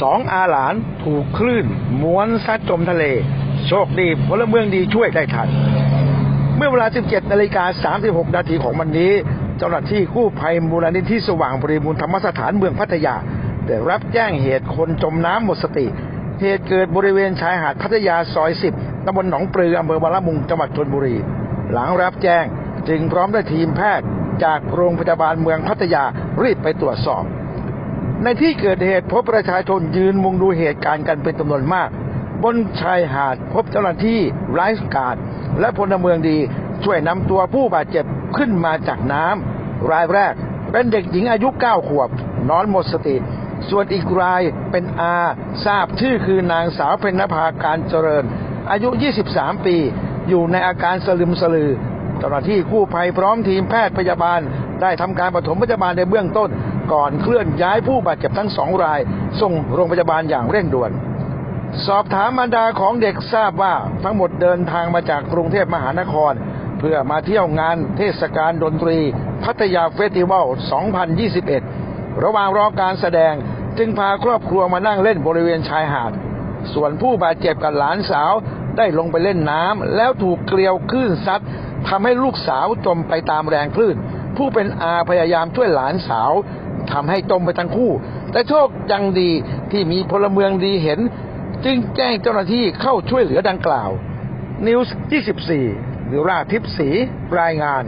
สองอาหลานถูกคลื่นม้วนซัดจมทะเล โชคดีพลเมืองดีช่วยได้ทัน เมื่อเวลา 17นาฬิกา36 นาทีของวันนี้ เจ้าหน้าที่กู้ภัยมูลนิธิสว่างบริบูรณ์ธรรมสถานเมืองพัทยา ได้รับแจ้งเหตุคนจมน้ำหมดสติ เหตุเกิดบริเวณชายหาดพัทยาซอย 10ตำบลหนองปลืออำเภอบางละมุงจังหวัดชลบุรี หลังรับแจ้งจึงพร้อมด้วยทีมแพทย์จากโรงพยาบาลเมืองพัทยารีบไปตรวจสอบ ในที่เกิดเหตุพบประชาชนยืนมุงดูเหตุการณ์กันเป็นจำนวนมาก บนชายหาดพบเจ้าหน้าที่ไลฟ์การ์ดและพลเมืองดีช่วยนำตัวผู้บาดเจ็บขึ้นมาจากน้ำรายแรกเป็นเด็กหญิงอายุ 9 ขวบ นอนหมดสติ ส่วนอีกรายเป็นอาทราบชื่อคือนางสาวเพ็ญนภาการเจริญ อายุ 23 ปี อยู่ในอาการสลึมสลือเจ้าหน้าที่กู้ภัยพร้อมทีมแพทย์พยาบาล ได้ทำการปฐมพยาบาลในเบื้องต้น ก่อนเคลื่อนย้ายผู้บาดเจ็บทั้งสองราย ส่งโรงพยาบาลอย่างเร่งด่วน สอบถามมารดาของเด็กทราบว่าทั้งหมดเดินทางมาจากกรุงเทพมหานคร เพื่อมาเที่ยวงานเทศกาลดนตรี พัทยาเฟสติวัล 2021 ระหว่างรอการแสดงจึงพาครอบครัวมานั่งเล่นบริเวณชายหาด ส่วนผู้บาดเจ็บกับหลานสาวได้ลงไปเล่นน้ำแล้วถูกเกลียวคลื่นซัดทำให้ลูกสาวจมไปตามแรงคลื่น ผู้เป็นอาพยายามช่วยหลานสาว ทำให้จมไปทั้งคู่ แต่โชคยังดีที่มีพลเมืองดีเห็น จึงแจ้งเจ้าหน้าที่เข้าช่วยเหลือดังกล่าวนิวส์ 24หรือราทิพย์ศรีรายงาน